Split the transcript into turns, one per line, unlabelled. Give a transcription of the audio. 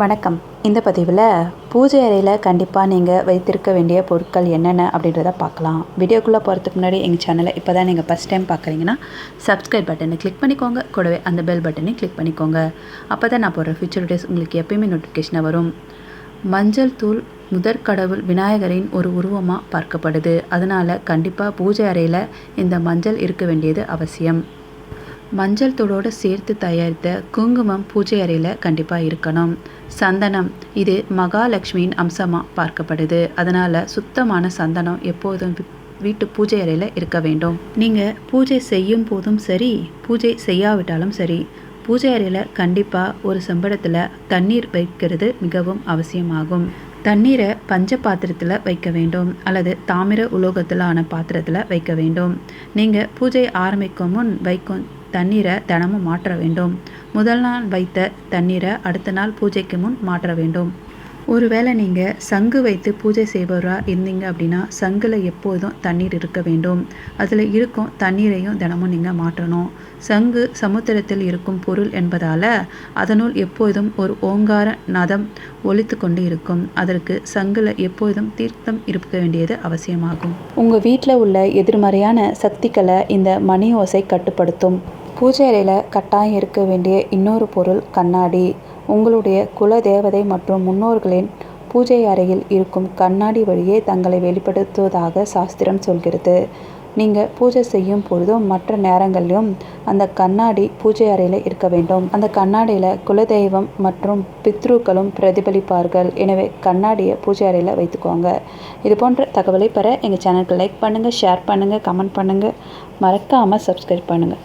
வணக்கம். இந்த பதிவில் பூஜை அறையில் கண்டிப்பாக நீங்கள் வைத்திருக்க வேண்டிய பொருட்கள் என்னென்ன அப்படின்றத பார்க்கலாம். வீடியோக்குள்ளே போகிறதுக்கு முன்னாடி எங்கள் சேனலை இப்போ தான் நீங்கள் ஃபஸ்ட் டைம் பார்க்குறீங்கன்னா சப்ஸ்கிரைப் பட்டனை கிளிக் பண்ணிக்கோங்க. கூடவே அந்த பெல் பட்டனை கிளிக் பண்ணிக்கோங்க. அப்போ தான் நான் போடுற ஃபியூச்சர் டேஸ் உங்களுக்கு எப்பயுமே நோட்டிஃபிகேஷனாக வரும். மஞ்சள் தூள் முதற் கடவுள் விநாயகரின் ஒரு உருவமாக பார்க்கப்படுது. அதனால் கண்டிப்பாக பூஜை அறையில் இந்த மஞ்சள் இருக்க வேண்டியது அவசியம். மஞ்சள் தூளோடு சேர்த்து தயாரித்த குங்குமம் பூஜை அறையில் கண்டிப்பாக இருக்கணும். சந்தனம் இது மகாலட்சுமியின் அம்சமாக பார்க்கப்படுது. அதனால் சுத்தமான சந்தனம் எப்போதும் வீட்டு பூஜை அறையில் இருக்க வேண்டும். நீங்கள் பூஜை செய்யும் போதும் சரி பூஜை செய்யாவிட்டாலும் சரி பூஜை அறையில் கண்டிப்பாக ஒரு செம்படத்தில் தண்ணீர் வைக்கிறது மிகவும் அவசியமாகும். தண்ணீரை பஞ்ச பாத்திரத்தில் வைக்க வேண்டும் அல்லது தாமிர உலோகத்தில் ஆன பாத்திரத்தில் வைக்க வேண்டும். நீங்கள் பூஜை ஆரம்பிக்கும் முன் வைக்கும் தண்ணீரை தினமும் மாற்ற வேண்டும். முதல் நாள் வைத்த தண்ணீரை அடுத்த நாள் பூஜைக்கு முன் மாற்ற வேண்டும். ஒருவேளை நீங்கள் சங்கு வைத்து பூஜை செய்பவராக இருந்தீங்க அப்படின்னா சங்கில் எப்போதும் தண்ணீர் இருக்க வேண்டும். அதில் இருக்கும் தண்ணீரையும் தினமும் நீங்கள் மாற்றணும். சங்கு சமுத்திரத்தில் இருக்கும் பொருள் என்பதால் அதனுள் எப்போதும் ஒரு ஓங்கார நதம் ஒழித்து கொண்டு இருக்கும். அதற்கு சங்குல எப்போதும் தீர்த்தம் இருக்க வேண்டியது அவசியமாகும். உங்கள் வீட்டில் உள்ள எதிர்மறையான சக்திகளை இந்த மணி ஓசை கட்டுப்படுத்தும். பூஜை அறையில் கட்டாயம் இருக்க வேண்டிய இன்னொரு பொருள் கண்ணாடி. உங்களுடைய குல தேவதை மற்றும் முன்னோர்களின் பூஜை அறையில் இருக்கும் கண்ணாடி வழியே தங்களை வெளிப்படுத்துவதாக சாஸ்திரம் சொல்கிறது. நீங்கள் பூஜை செய்யும் பொழுதும் மற்ற நேரங்களிலும் அந்த கண்ணாடி பூஜை அறையில் இருக்க வேண்டும். அந்த கண்ணாடியில் குலதெய்வம் மற்றும் பித்ருக்களும் பிரதிபலிப்பார்கள். எனவே கண்ணாடியை பூஜை அறையில் வைத்துக்கோங்க. இது போன்ற தகவலை பெற எங்கள் சேனலுக்கு லைக் பண்ணுங்கள் ஷேர் பண்ணுங்கள் கமெண்ட் பண்ணுங்கள் மறக்காமல் சப்ஸ்கிரைப் பண்ணுங்கள்